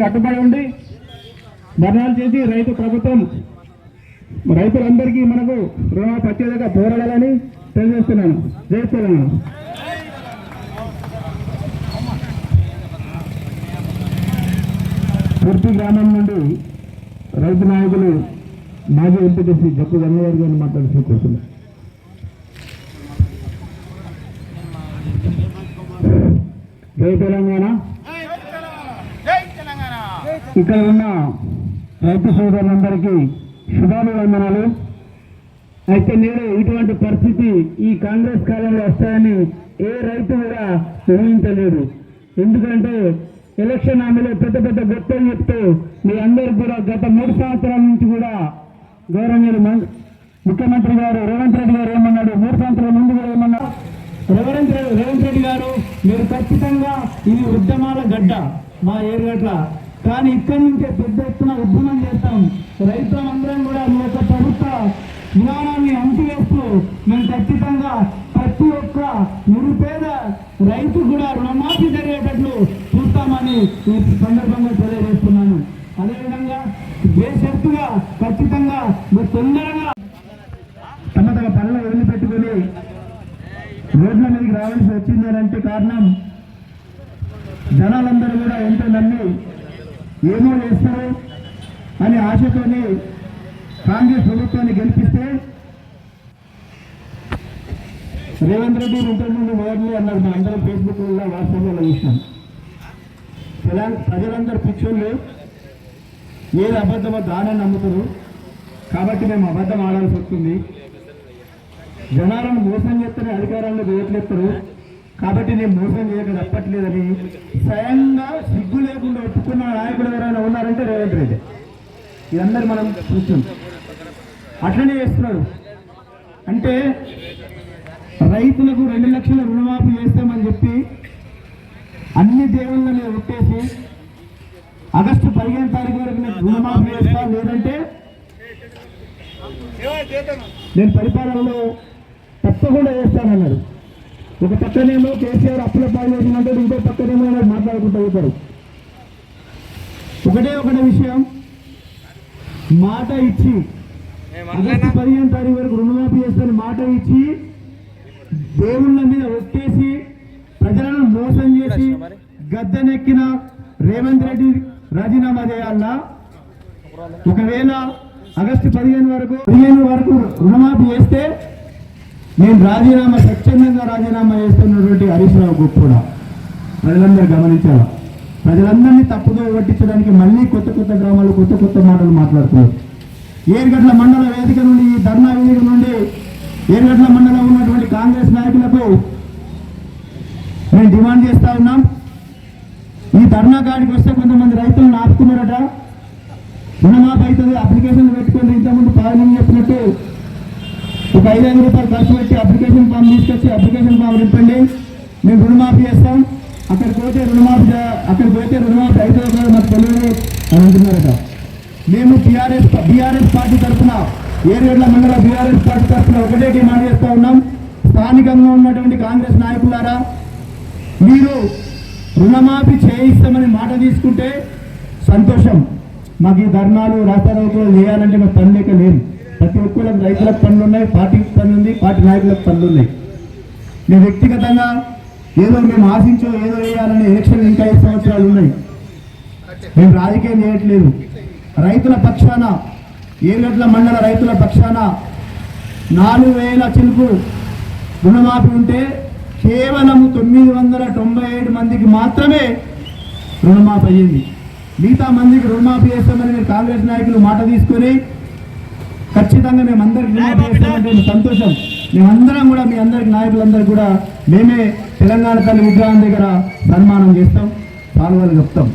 కట్టుబడి ఉండి ధర్నాలు చేసి రైతు ప్రభుత్వం రైతులందరికీ మనకు రుణమాఫీ వచ్చేదాకా పోరాడాలని తెలియజేస్తున్నాను. జై తెలంగాణ. పూర్తి గ్రామం నుండి రైతు నాయకులు మాజీ ఎంపీటీసీ జప్పు గంగయ్య గారిని మాట్లాడుతూ కూర్చున్నారు జై తెలంగాణ. ఇక్కడ ఉన్న రైతు సోదరులందరికీ శుభాభివందనాలు. అయితే నేడు ఇటువంటి పరిస్థితి ఈ కాంగ్రెస్ కాలంలో వస్తాయని ఏ రైతు కూడా ఊహించలేడు ఎందుకంటే ఎలక్షన్ హామీలో పెద్ద పెద్ద గొప్పలు చెప్తూ మీ అందరికి కూడా గత మూడు సంవత్సరాల నుంచి కూడా గౌరవనీయులు మం- ముఖ్యమంత్రి గారు రేవంత్ రెడ్డి గారు ఏమన్నాడు? మూడు సంవత్సరాల ముందు కూడా ఏమన్నారు రేవంత్ రెడ్డి రేవంత్ రెడ్డి గారు మీరు ఖచ్చితంగా ఇది ఉద్యమాల గడ్డ మా ఏరుగడ్డ కానీ ఇక్కడి నుంచే పెద్ద ఎత్తున ఉద్యమం చేస్తాం. రైతులందరం కూడా మీ యొక్క ప్రభుత్వ విధానాన్ని అంటివేస్తూ మేము ఖచ్చితంగా ప్రతి ఒక్క నిరుపేద రైతు కూడా రుణమాఫీ జరిగేటట్లు చూస్తామని ఈ సందర్భంగా తెలియజేస్తున్నాను. అదేవిధంగా బేషరతుగా ఖచ్చితంగా మీరు తొందరగా తమ తమ పనులు వదిలిపెట్టుకుని రోడ్ల మీదకి రావాల్సి వచ్చిందనంటే కారణం జనాలందరూ కూడా ఎంతో నమ్మి ఏమో చేస్తారు అని ఆశతోనే కాంగ్రెస్ ప్రభుత్వాన్ని గెలిపిస్తే రేవంత్ రెడ్డి ఇంతకుముందు మొదలు అన్నారు మా అందరం ఫేస్బుక్ వల్ల వాట్సాప్లో చూసినాం. తెలంగాణ ప్రజలందరూ పిచ్చోళ్ళు ఏది అబద్ధమో దానే నమ్ముతారు. కాబట్టి మేము అబద్ధం ఆడాల్సి వస్తుంది. జనాలను మోసం చేస్తేనే అధికారంలో వేయట్లేస్తారు కాబట్టి నేను మోసం చేయక తప్పట్లేదని స్వయంగా సిగ్గు లేకుండా ఒప్పుకున్న నాయకుడు ఎవరైనా ఉన్నారంటే రేవంత్ రెడ్డి. ఇదందరూ మనం చూస్తుంది అట్లనే చేస్తున్నారు. అంటే రైతులకు రెండు లక్షల రుణమాఫీ చేస్తామని చెప్పి అన్ని దేవుళ్ళని ఒట్టేసి ఆగస్టు పదిహేను తారీఖు వరకు నేను రుణమాఫీ చేస్తా లేదంటే నేను పరిపాలనలో తప్పకుండా చేస్తానన్నాడు ఒక పక్కనేమో కేసీఆర్ అప్పుల పాలు చేసినట్టు ఇంకో పక్కనేమో ఆయన మాట్లాడుకుంటూ పోతారు. ఒకటే ఒకటే విషయం మాట ఇచ్చి ఆగస్టు పదిహేను తారీఖు వరకు రుణమాఫీ చేస్తాను మాట ఇచ్చి దేవుళ్ళ మీద ఒట్టేసి ప్రజలను మోసం చేసి గద్దెనెక్కిన రేవంత్ రెడ్డి రాజీనామా చేయాలా? ఒకవేళ ఆగస్టు పదిహేను వరకు పదిహేను వరకు రుణమాఫీ చేస్తే నేను రాజీనామా స్వచ్ఛందంగా రాజీనామా చేస్తున్నటువంటి హరీష్ రావు కూడా. ప్రజలందరూ గమనించాలి? ప్రజలందరినీ తప్పుగా పట్టించడానికి మళ్ళీ కొత్త కొత్త గ్రామాలు కొత్త కొత్త మాటలు మాట్లాడుతున్నారు. ఏరుగడ్ల మండల వేదిక నుండి ఈ ధర్నా వేదిక నుండి ఏరుగడ్ల మండలం ఉన్నటువంటి కాంగ్రెస్ నాయకులకు మేము డిమాండ్ చేస్తా ఉన్నాం. ఈ ధర్నా కాడికి వస్తే కొంతమంది రైతులను ఆపుకున్నారట. రుణమాఫ్ అవుతుంది అప్లికేషన్లు పెట్టుకొని ఇంతకుముందు పాలన చెప్పినట్టు ఒక ఐదు ఐదు రూపాయలు ఖర్చు పెట్టి అప్లికేషన్ ఫామ్ తీసుకొచ్చి అప్లికేషన్ ఫామ్ నింపండి మేము రుణమాఫీ చేస్తాం. అక్కడికి పోతే రుణమాఫీ అక్కడికి పోతే రుణమాఫీ అయితే కాదో మాకు తెలియదు అని అంటున్నారట. మేము టీఆర్ఎస్ బీఆర్ఎస్ పార్టీ తరఫున ఏరేళ్ళ మండల బీఆర్ఎస్ పార్టీ తరఫున ఒకటే డిమాండ్ చేస్తా ఉన్నాం. స్థానికంగా ఉన్నటువంటి కాంగ్రెస్ నాయకులారా మీరు రుణమాఫీ చేయిస్తామని మాట తీసుకుంటే సంతోషం. మాకు ఈ ధర్నాలు రాస్తారోకులు చేయాలంటే మాకు పని లేక లేదు ప్రతి ఒక్కరికి రైతులకు పనులు ఉన్నాయి పార్టీకి పనులు ఉంది పార్టీ నాయకులకు పనులు ఉన్నాయి నేను వ్యక్తిగతంగా ఏదో మేము ఆశించో ఏదో వేయాలని ఎలక్షన్ ఇంకా ఐదు సంవత్సరాలు ఉన్నాయి. మేము రాజకీయం చేయట్లేదు. రైతుల పక్షాన ఏగట్ల మండల రైతుల పక్షాన నాలుగు వేల చిలుపు రుణమాఫీ ఉంటే కేవలం తొమ్మిది వందల తొంభై ఏడు మందికి మాత్రమే రుణమాఫీ అయ్యింది. మిగతా మందికి రుణమాఫీ చేస్తామని మీరు కాంగ్రెస్ నాయకులు మాట తీసుకొని ఖచ్చితంగా మేము అందరికి రుణమాఫీ చేస్తామంటే సంతోషం. మేమందరం కూడా మీ అందరికి నాయకులందరూ కూడా మేమే తెలంగాణ తల్లి విగ్రహం దగ్గర సన్మానం చేస్తాం పాల్గొని చెప్తాం.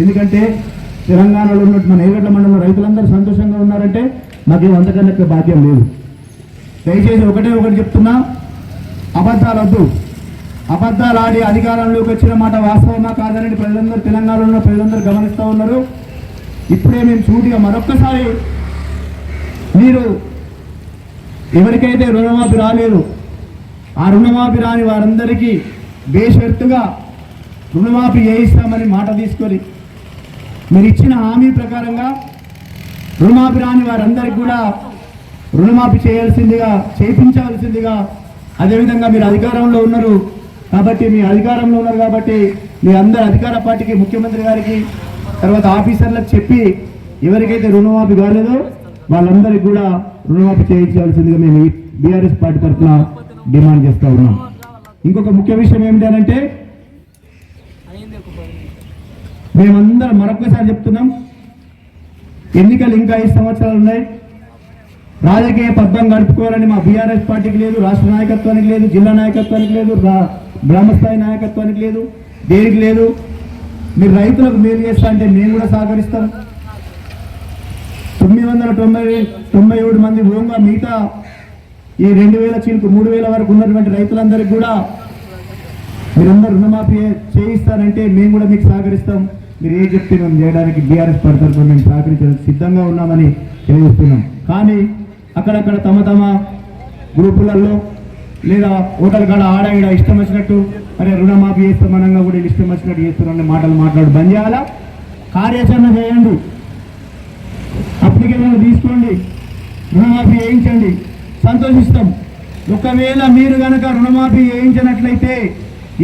ఎందుకంటే తెలంగాణలో ఉన్నట్టు మన ఏగట్ల మండలంలో రైతులందరూ సంతోషంగా ఉన్నారంటే మాకు అంతకన్నా భాగ్యం లేదు. దయచేసి ఒకటే ఒకటి చెప్తున్నా అబద్ధాలు వద్దు. అబద్ధాలు ఆడి అధికారంలోకి వచ్చిన మాట వాస్తవమా కాదనేది ప్రజలందరూ తెలంగాణలో ఉన్న ప్రజలందరూ గమనిస్తూ ఉన్నారు. ఇప్పుడే మేము సూటిగా మరొక్కసారి మీరు ఎవరికైతే రుణమాఫీ రాలేదు ఆ రుణమాఫీ రాని వారందరికీ బేషరతుగా రుణమాఫీ చేయిస్తామని మాట తీసుకొని మీరు ఇచ్చిన హామీ ప్రకారంగా రుణమాఫీ రాని వారందరికీ కూడా రుణమాఫీ చేయాల్సిందిగా చేయించవలసిందిగా అదేవిధంగా మీరు అధికారంలో ఉన్నారు కాబట్టి మీ అధికారంలో ఉన్నారు కాబట్టి మీ అందరి అధికార పార్టీకి ముఖ్యమంత్రి గారికి తర్వాత ఆఫీసర్లకు చెప్పి ఎవరికైతే రుణమాఫీ కాలేదో వాళ్ళందరికీ కూడా రుణమాఫీ చేయించాల్సిందిగా మేము బీఆర్ఎస్ పార్టీ తరఫున డిమాండ్ చేస్తూ ఉన్నాం. ఇంకొక ముఖ్య విషయం ఏమిటంటే మేమందరం మరొకసారి చెప్తున్నాం ఎన్నికలు ఇంకా ఐదు సంవత్సరాలు ఉన్నాయి. రాజకీయ పద్మం గడుపుకోవాలని మా బీఆర్ఎస్ పార్టీకి లేదు రాష్ట్ర నాయకత్వానికి లేదు జిల్లా నాయకత్వానికి లేదు గ్రామస్థాయి నాయకత్వానికి లేదు దేనికి లేదు. మీరు రైతులకు మేలు చేస్తా అంటే మేము కూడా సహకరిస్తాం. తొమ్మిది వందల తొంభై తొంభై ఏడు మంది భూమిగా మిగతా ఈ రెండు వేల చీలకు మూడు వేల వరకు ఉన్నటువంటి రైతులందరికీ కూడా మీరందరూ రుణమాఫీ చేయిస్తారంటే మేము కూడా మీకు సహకరిస్తాం. మీరు ఏం చెప్తే మేము చేయడానికి బీఆర్ఎస్ పడతారు మేము సహకరించడానికి సిద్ధంగా ఉన్నామని తెలియజేస్తున్నాం. కానీ అక్కడక్కడ తమ తమ గ్రూపులలో లేదా ఓటల కాడ ఆడ ఈడ ఇష్టం వచ్చినట్టు అరే రుణమాఫీ చేస్తామనంగా కూడా ఇష్టం వచ్చినట్టు చేస్తున్నారని మాటలు మాట్లాడు. బంద్ చేయాలా? కార్యాచరణ చేయండి. అప్లికేషన్ తీసుకోండి. రుణమాఫీ వేయించండి సంతోషిస్తాం. ఒకవేళ మీరు కనుక రుణమాఫీ వేయించినట్లయితే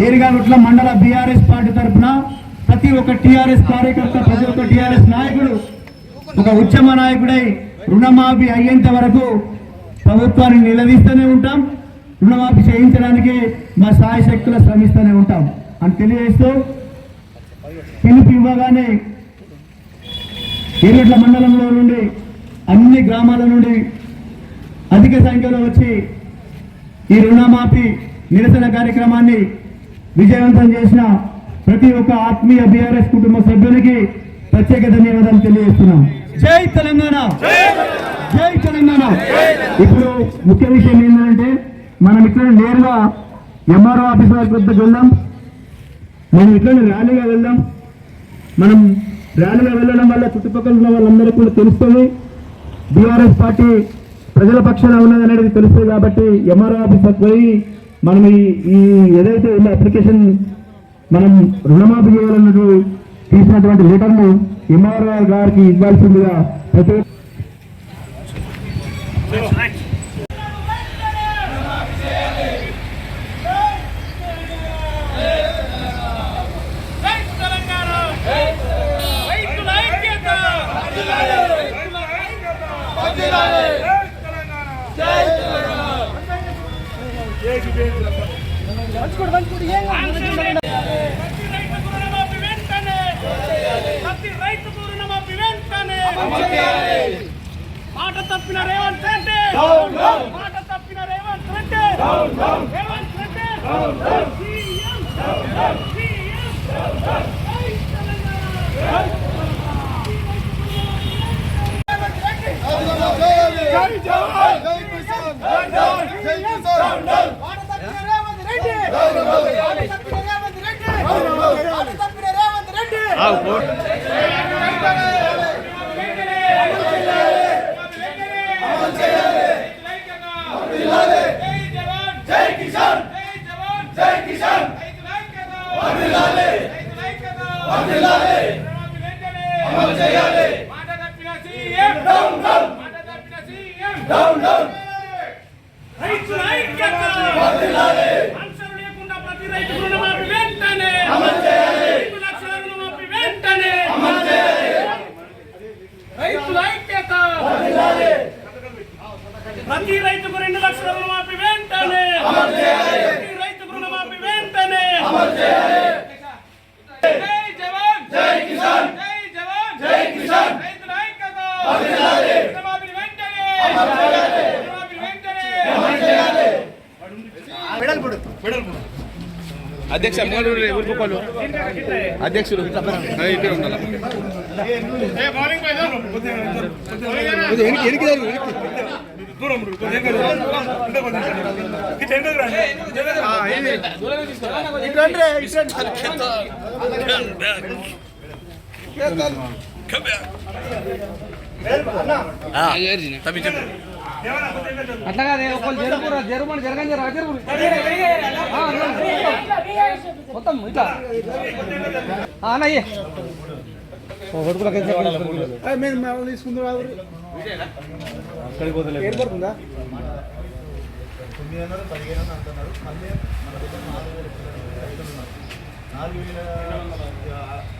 ఏరిగాగుట్ల మండల బీఆర్ఎస్ పార్టీ తరఫున ప్రతి ఒక్క టీఆర్ఎస్ కార్యకర్త ప్రతి ఒక్క టీఆర్ఎస్ నాయకుడు ఒక ఉద్యమ నాయకుడై రుణమాఫీ అయ్యేంత వరకు ప్రభుత్వాన్ని నిలదీస్తూనే ఉంటాం. రుణమాఫీ చేయించడానికి మా సాయశక్తులు శ్రమిస్తూనే ఉంటాం. అని తెలియజేస్తూ పిలుపు ఇవ్వగానే ఏరుట్ల మండలంలో నుండి అన్ని గ్రామాల నుండి అధిక సంఖ్యలో వచ్చి ఈ రుణమాఫీ నిరసన కార్యక్రమాన్ని విజయవంతం చేసిన ప్రతి ఒక్క ఆత్మీయ బీఆర్ఎస్ కుటుంబ సభ్యులకి ప్రత్యేక ధన్యవాదాలు తెలియజేస్తున్నాం. జై తెలంగాణ! జై తెలంగాణ! ఇప్పుడు ముఖ్య విషయం ఏంటంటే మనం ఇక్కడ నేరుగా ఎంఆర్ఓ ఆఫీస్ వద్దకు వెళ్దాం. మనం ఇక్కడ ర్యాలీగా వెళ్దాం. మనం ర్యాలీలో వెళ్ళడం వల్ల చుట్టుపక్కల ఉన్న వాళ్ళందరికీ కూడా తెలుస్తుంది. బీఆర్ఎస్ పార్టీ ప్రజల పక్షాన ఉన్నది అనేది తెలుస్తుంది కాబట్టి ఎంఆర్ఓ ఆఫీసర్కి పోయి మనం ఈ ఈ ఏదైతే ఉన్న అప్లికేషన్ మనం రుణమాఫీ చేయాలన్నట్టు తీసినటువంటి లెటర్ను ఎంఆర్ఓ గారికి ఇవ్వాల్సిందిగా ప్రతి రైతు తెలంగాణ రైతుల ఐక్యత రైతుల ఐక్యత ప్రతి రైతుకు రుణమాఫీ వెంటనే ప్రతి రైతుకు రుణమాఫీ వెంటనే మాట తప్పిన రేవంత్ రెడ్డి మాట తప్పిన రేవంత్ రెడ్డి రేవంత్ రెడ్డి సీఎం సీఎం రైతు తెలంగాణ జై జవాన్ జై కిసాన్ జై జవాన్ జై కిసాన్ మాట తప్పిన రేవంత్ రెడ్డి మాట తప్పిన రేవంత్ రెడ్డి మాట తప్పిన రేవంత్ రెడ్డి జై కిసాన్ జై జవాన్ జై కిసాన్ రైతుల ఐక్యత వర్ధిల్లాలి రైతుల ఐక్యత వర్ధిల్లాలి అమలు చేయాలి. మాట తప్పిన సీఎం. Down down. మాట తప్పిన సీఎం. Down down. రైతుల ఐక్యత. వర్ధిల్లాలి ఆన్సర్ లేకుండా ప్రతి రైతు రుణమాఫీ వెంటనే. అమలు చేయాలి. ఐదు లక్షల రుణమాఫీ వెంటనే. అమలు చేయాలి. రైతుల ఐక్యత. వర్ధిల్లాలి ప్రతి రైతుకు రెండు లక్షల రుణమాఫీ వెంటనే అమలు చేయాలి ప్రతి రైతుకు రుణమాఫీ వెంటనే అమలు చేయాలి జై జవాన్ జై కిసాన్ జై జవాన్ జై కిసాన్ రైతుల ఐక్యత వర్ధిల్లాలి రుణమాఫీ వెంటనే అమలు చేయాలి రుణమాఫీ వెంటనే అమలు చేయాలి అధ్యక్ష మూలూరు ఊరుకోపాలు అధ్యక్షులు ఇక్కడే ఉండాలి? ఎనికి ఎనికి అట్లా కాదే ఒకళ్ళు జరుపురా జరుమని జరగని జరగ జరుపు మొత్తం ఇట్లా. అన్నయ్య ఏర్పడుతుందా తొమ్మిది వందలు పదిహేను అంటున్నారు. మళ్ళీ మన దగ్గర నాలుగు వేల రైతులు ఉన్నారు నాలుగు వేల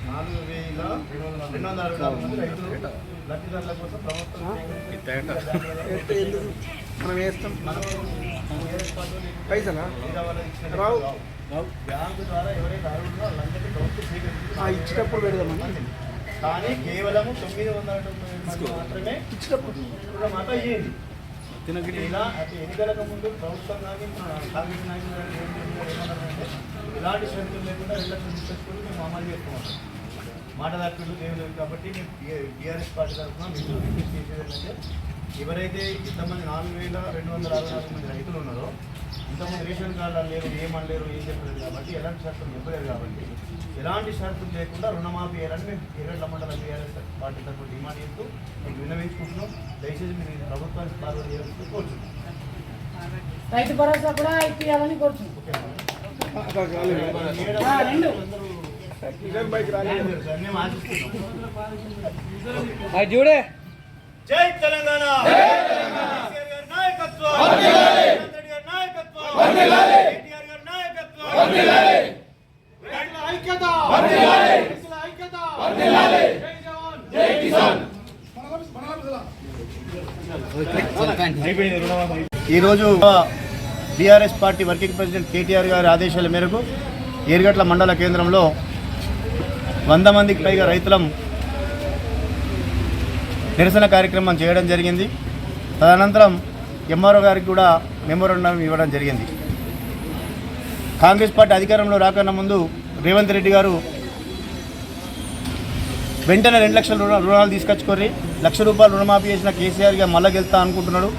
నాలుగు వేల రెండు వందల అరవై నాలుగు మంది రైతులు లబ్ధిదారుల కోసం ప్రభుత్వం మనం వేస్తాం మనం పైసలా రావు బ్యాంకు ద్వారా ఎవరైతే అర్హులో వాళ్ళందరినీ ప్రభుత్వం స్వీకరిస్తుంది ఆ, ఇచ్చేటప్పుడు పెడదామని కానీ కేవలం తొమ్మిది వందల మాత్రమే ఇచ్చేటప్పుడు ఇప్పుడు మాట అయ్యింది ఇలా అంటే ఎన్నికలకు ముందు ప్రభుత్వం కానీ కాంగ్రెస్ నాయకులు ఇలాంటి షరతులు లేకుండా రెండు లక్షలు తీసుకొచ్చుకొని మేము అమలు చేసుకున్నాం మాట దాటులు ఏమి లేవు కాబట్టి మేము టీఆర్ఎస్ పార్టీ తరఫున మీకు రిక్వెస్ట్ చేసేది ఏంటంటే ఎవరైతే ఇంతమంది నాలుగు వేల రెండు వందల అరవై నాలుగు మంది రైతులు ఉన్నారో ఇంతమంది రేషన్ కార్డులు లేరు ఏమనలేరు ఏం చెప్పలేదు కాబట్టి ఎలాంటి షరతులు ఇవ్వలేరు కాబట్టి ఎలాంటి షరతులు లేకుండా రుణమాఫీ చేయాలని మేము కేరళ మండల టీఆర్ఎస్ పార్టీ తరఫున డిమాండ్ చేస్తూ మీకు విన్నవించుకుంటున్నాం. దయచేసి మీరు ప్రభుత్వానికి ఫార్వర్డ్ చేయాల్సి కోరుతున్నాం రైతు భరోసా కూడా ఇప్పించాలని కోరుతున్నాం అది చూడే జై తెలంగాణ. కేసీఆర్ గారి నాయకత్వం రేవంత్ రెడ్డి గారి నాయకత్వం కేటీఆర్ గారి నాయకత్వం రైతుల ఐక్యత రైతుల ఐక్యత జై జవాన్. జై కిసాన్ ఈరోజు BRS party working president KTR గారి ఆదేశాల మేరకు ఏరుగట్ల మండల కేంద్రంలో వంద మందికి పైగా రైతులం నిరసన కార్యక్రమం చేయడం జరిగింది. తదనంతరం ఎంఆర్ఓ గారికి కూడా మెమోరండం ఇవ్వడం జరిగింది. కాంగ్రెస్ పార్టీ అధికారంలో రాకన్నా ముందు రేవంత్ రెడ్డి గారు వెంటనే రెండు లక్షల రుణాలు తీసుకొచ్చుకొని లక్ష రూపాయలు రుణమాఫీ చేసిన కేసీఆర్గా మళ్ళా గెలుస్తా అనుకుంటున్నాడు.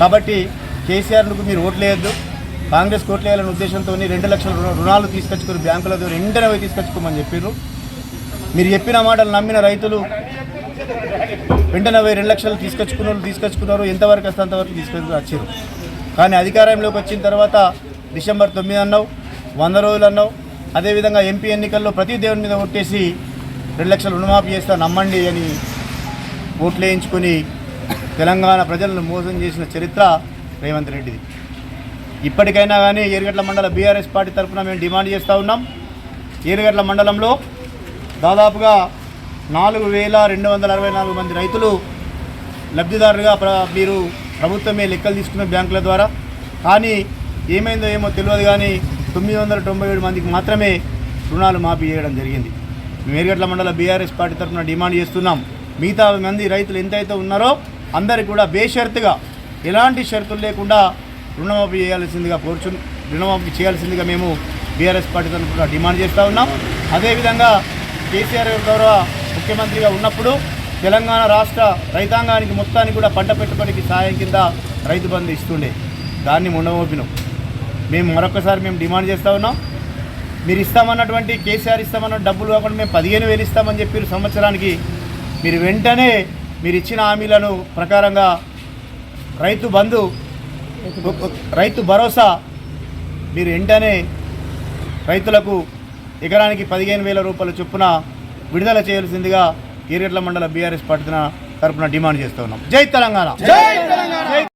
కాబట్టి కేసీఆర్కు మీరు ఓట్లేయద్దు కాంగ్రెస్ ఓట్లేయాలనే ఉద్దేశంతో రెండు లక్షల రుణాలు తీసుకొచ్చుకుని బ్యాంకుల ద్వారా వెంటనే పోయి తీసుకొచ్చుకోమని చెప్పారు మీరు చెప్పిన మాటలు నమ్మిన రైతులు వెంటనే పోయి రెండు లక్షలు తీసుకొచ్చుకున్న వాళ్ళు తీసుకొచ్చుకున్నారు. ఎంతవరకు వస్తే అంతవరకు తీసుకొని వచ్చారు. కానీ అధికారంలోకి వచ్చిన తర్వాత డిసెంబర్ తొమ్మిది అన్నావు వంద రోజులు అన్నావు. అదేవిధంగా ఎంపీ ఎన్నికల్లో ప్రతి దేవుని మీద ఓట్టేసి రెండు లక్షలు రుణమాఫీ చేస్తా నమ్మండి అని ఓట్లు వేయించుకొని తెలంగాణ ప్రజలను మోసం చేసిన చరిత్ర రేవంత్ రెడ్డిది. ఇప్పటికైనా కానీ ఏరుగట్ల మండల బీఆర్ఎస్ పార్టీ తరఫున మేము డిమాండ్ చేస్తూ ఉన్నాం. ఏరుగట్ల మండలంలో దాదాపుగా నాలుగు వేల రెండు వందల అరవై నాలుగు మంది రైతులు లబ్ధిదారులుగా ప్ర మీరు ప్రభుత్వమే లెక్కలు తీసుకున్న బ్యాంకుల ద్వారా. కానీ ఏమైందో ఏమో తెలియదు కానీ తొమ్మిది వందల తొంభై ఏడు మందికి మాత్రమే రుణాలు మాఫీ చేయడం జరిగింది. మేరుగట్ల మండల బీఆర్ఎస్ పార్టీ తరఫున డిమాండ్ చేస్తున్నాం. మిగతా మంది రైతులు ఎంతైతే ఉన్నారో అందరికి కూడా బేషరతుగా ఎలాంటి షరతులు లేకుండా రుణమాఫీ చేయాల్సిందిగా కోరుచు రుణమాఫీ చేయాల్సిందిగా మేము బీఆర్ఎస్ పార్టీ తరఫున డిమాండ్ చేస్తూ ఉన్నాం. అదేవిధంగా కేసీఆర్ గౌరవ ముఖ్యమంత్రిగా ఉన్నప్పుడు తెలంగాణ రాష్ట్ర రైతాంగానికి మొత్తానికి కూడా పంట పెట్టుబడికి సహాయం కింద రైతు బంధు ఇస్తుండే. దాన్ని ఉండమోపినాం మేము మరొకసారి మేము డిమాండ్ చేస్తూ ఉన్నాం. మీరు ఇస్తామన్నటువంటి కేసీఆర్ ఇస్తామన్న డబ్బులు కాకుండా మేము పదిహేను వేలు ఇస్తామని చెప్పి సంవత్సరానికి. మీరు వెంటనే మీరు ఇచ్చిన హామీలను ప్రకారంగా రైతు బంధు రైతు భరోసా మీరు వెంటనే రైతులకు ఎకరానికి పదిహేను వేల రూపాయల చొప్పున విడుదల చేయాల్సిందిగా ఈరెడ్ల మండల బీఆర్ఎస్ పార్టీ తరపున డిమాండ్ చేస్తూ ఉన్నాం. జై తెలంగాణ! జై తెలంగాణ!